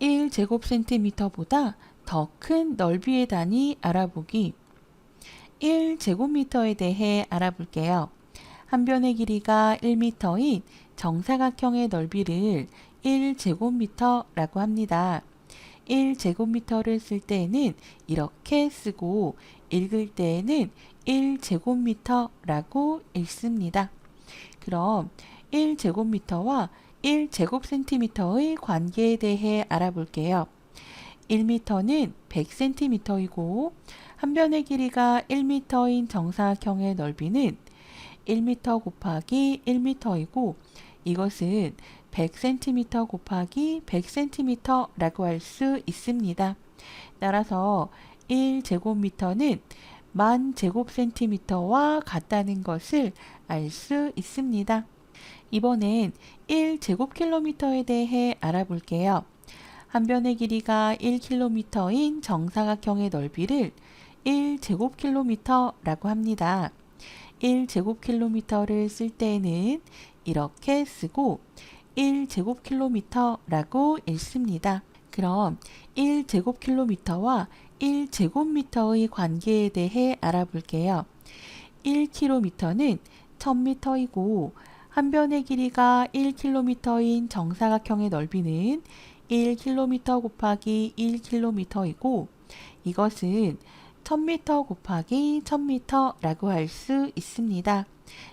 1제곱센티미터보다 더 큰 넓이의 단위 알아보기 1제곱미터에 대해 알아볼게요. 한 변의 길이가 1m인 정사각형의 넓이를 1제곱미터라고 합니다. 1제곱미터를 쓸 때에는 이렇게 쓰고 읽을 때에는 1제곱미터라고 읽습니다. 그럼 1제곱미터와 1제곱센티미터의 관계에 대해 알아볼게요. 1m는 100cm이고 한 변의 길이가 1m인 정사각형의 넓이는 1m 곱하기 1m이고 이것은 100cm 곱하기 100cm라고 할 수 있습니다. 따라서 1제곱미터는 만 제곱센티미터와 같다는 것을 알 수 있습니다. 이번엔 1제곱킬로미터에 대해 알아볼게요. 한 변의 길이가 1km인 정사각형의 넓이를 1제곱킬로미터라고 합니다. 1제곱킬로미터를 쓸 때에는 이렇게 쓰고 1제곱킬로미터라고 읽습니다. 그럼 1제곱킬로미터와 1제곱미터의 관계에 대해 알아볼게요. 1km는 1000m이고 한 변의 길이가 1km인 정사각형의 넓이는 1km 곱하기 1km이고 이것은 1000m 곱하기 1000m라고 할 수 있습니다.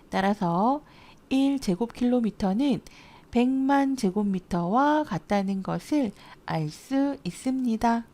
따라서 1제곱킬로미터는 100만 제곱미터와 같다는 것을 알 수 있습니다.